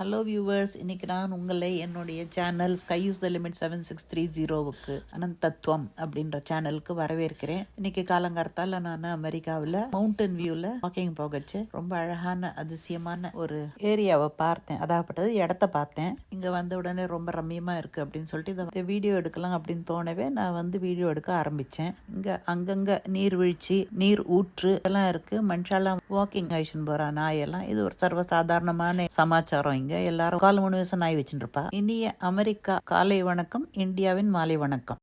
Hello viewers இன்னைக்கு நான் உங்களை என்னுடைய channel sky is the limit seven six three ஜீரோவுக்கு அனந்த் தத்துவம் அப்படின்ற சேனலுக்கு வரவேற்கிறேன். இன்னைக்கு காலங்காலத்தால் நான் அமெரிக்காவில் மவுண்டன் வியூவில் வாக்கிங் போகச்சு. ரொம்ப அழகான அதிசயமான ஒரு ஏரியாவை பார்த்தேன். அதாகப்பட்டது இடத்த பார்த்தேன். இங்கே வந்த உடனே ரொம்ப ரம்மியமாக இருக்குது அப்படின்னு சொல்லிட்டு இதை வீடியோ எடுக்கலாம் அப்படின்னு தோணவே நான் வந்து வீடியோ எடுக்க ஆரம்பித்தேன் இங்கே அங்கங்கே நீர்வீழ்ச்சி நீர் ஊற்று எல்லாம் இருக்குது மனுஷாலாம் வாக்கிங் ஆயிஷன் போகிற நாயெல்லாம். இது ஒரு சர்வசாதாரணமான சமாச்சாரம் இங்கே. எல்லாரும் கால் மணி வயசு நாய் வச்சுருப்பா இனிய அமெரிக்கா காலை வணக்கம் இந்தியாவின் மாலை வணக்கம்.